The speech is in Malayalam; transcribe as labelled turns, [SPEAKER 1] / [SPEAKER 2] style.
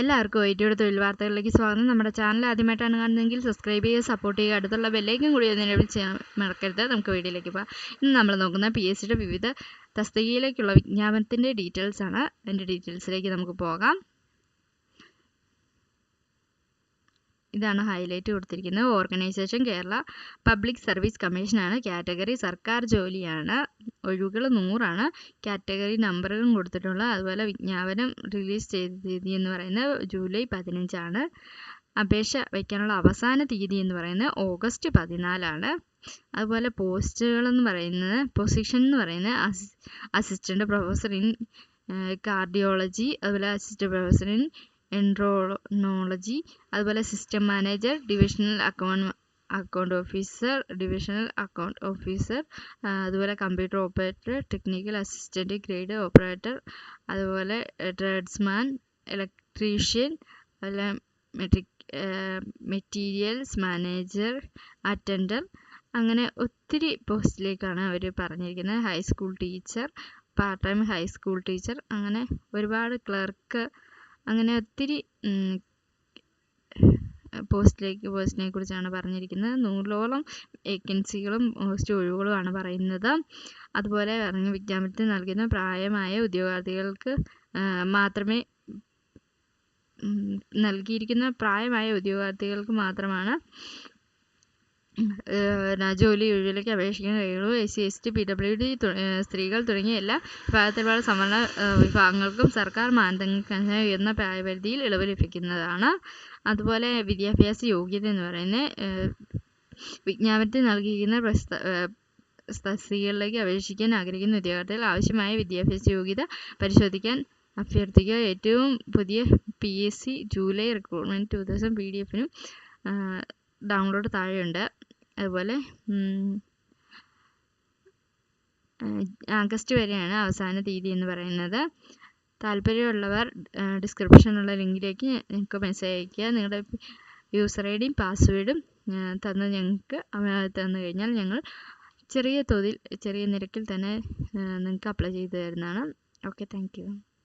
[SPEAKER 1] എല്ലാവർക്കും ഒയിറ്റിയുടെ തൊഴിൽ വാർത്തകളിലേക്ക് സ്വാഗതം. നമ്മുടെ ചാനൽ ആദ്യമായിട്ടാണ് കാണുന്നതെങ്കിൽ സബ്സ്ക്രൈബ് ചെയ്യുക സപ്പോർട്ട് ചെയ്യുക അടുത്തുള്ള ബെല്ലേക്കും കൂടി എനേബിൾ ചെയ്യാൻ മറക്കരുത്. നമുക്ക് വീഡിയോയിലേക്ക് പോകാം. ഇന്ന് നമ്മൾ നോക്കുന്ന പി എസ് സിയുടെ വിവിധ തസ്തികയിലേക്കുള്ള വിജ്ഞാപനത്തിന്റെ ഡീറ്റെയിൽസ് ആണ്. അതിന്റെ ഡീറ്റെയിൽസിലേക്ക് നമുക്ക് പോകാം. ഇതാണ് ഹൈലൈറ്റ് കൊടുത്തിരിക്കുന്നത്. ഓർഗനൈസേഷൻ കേരള പബ്ലിക് സർവീസ് കമ്മീഷനാണ് കാറ്റഗറി സർക്കാർ ജോലിയാണ്. ഒഴിവുകൾ നൂറാണ്. കാറ്റഗറി നമ്പറുകളും കൊടുത്തിട്ടുള്ളത് അതുപോലെ വിജ്ഞാപനം റിലീസ് ചെയ്ത തീയതി എന്ന് പറയുന്നത് ജൂലൈ പതിനഞ്ചാണ്. അപേക്ഷ വയ്ക്കാനുള്ള അവസാന തീയതി എന്ന് പറയുന്നത് ഓഗസ്റ്റ് പതിനാലാണ്. അതുപോലെ പോസ്റ്റുകളെന്ന് പറയുന്നത് പൊസിഷൻ എന്ന് പറയുന്നത് അസി അസിസ്റ്റന്റ് പ്രൊഫസർ ഇൻ കാർഡിയോളജി അതുപോലെ അസിസ്റ്റന്റ് പ്രൊഫസർ ഇൻ എൻട്രോണോളജി അതുപോലെ system manager divisional account account officer divisional account officer അതുപോലെ computer operator technical assistant grade operator അതുപോലെ ട്രേഡ്സ്മാൻ ഇലക്ട്രീഷ്യൻ അതുപോലെ മെട്രിക് മെറ്റീരിയൽസ് മാനേജർ അറ്റൻഡർ അങ്ങനെ ഒത്തിരി പോസ്റ്റിലേക്കാണ് അവർ പറഞ്ഞിരിക്കുന്നത്. High school teacher part time high school teacher അങ്ങനെ ഒരുപാട് ക്ലർക്ക് അങ്ങനെ ഒത്തിരി പോസ്റ്റിലേക്ക് പോസ്റ്റിനെ കുറിച്ചാണ് പറഞ്ഞിരിക്കുന്നത്. നൂറിലോളം വേക്കൻസികളും പോസ്റ്റ് ഒഴിവുകളുമാണ് പറയുന്നത്. അതുപോലെ പറഞ്ഞ വിജ്ഞാപനത്തിൽ നൽകുന്ന പ്രായമായ ഉദ്യോഗാർത്ഥികൾക്ക് മാത്രമേ നൽകിയിരിക്കുന്ന പ്രായമായ ഉദ്യോഗാർത്ഥികൾക്ക് മാത്രമാണ് ജോലി ഒഴിവിലേക്ക് അപേക്ഷിക്കാൻ കഴിയുള്ളൂ. S C S T P W D സ്ത്രീകൾ തുടങ്ങിയ എല്ലാ വിഭാഗത്തിലുള്ള സംവരണ വിഭാഗങ്ങൾക്കും സർക്കാർ മാനദണ്ഡങ്ങൾക്കനുസരിച്ച് ഉയർന്ന പ്രായപരിധിയിൽ ഇളവ് ലഭിക്കുന്നതാണ്. അതുപോലെ വിദ്യാഭ്യാസ യോഗ്യത എന്ന് പറയുന്നത് വിജ്ഞാപനത്തിൽ നൽകിയിരിക്കുന്ന പ്രസ്ത തസ്തികകളിലേക്ക് അപേക്ഷിക്കാൻ ആഗ്രഹിക്കുന്ന ഉദ്യോഗാർത്ഥികൾ ആവശ്യമായ വിദ്യാഭ്യാസ യോഗ്യത പരിശോധിക്കാൻ അഭ്യർത്ഥിക്കുക. ഏറ്റവും പുതിയ P S C July recruitment two thousand P D എഫിനും ഡൗൺലോഡ് താഴെയുണ്ട്. അതുപോലെ ആഗസ്റ്റ് വരെയാണ് അവസാന തീയതി എന്ന് പറയുന്നത്. താല്പര്യമുള്ളവർ ഡിസ്ക്രിപ്ഷനിലുള്ള ലിങ്കിലേക്ക് ഞങ്ങൾക്ക് മെസ്സേജ് അയയ്ക്കുക. നിങ്ങളുടെ യൂസർ ഐ ഡിയും പാസ്വേഡും തന്ന് ഞങ്ങൾക്ക് തന്നു കഴിഞ്ഞാൽ ഞങ്ങൾ ചെറിയ തോതിൽ ചെറിയ നിരക്കിൽ തന്നെ നിങ്ങൾക്ക് അപ്ലൈ ചെയ്തു തരുന്നതാണ്. Okay thank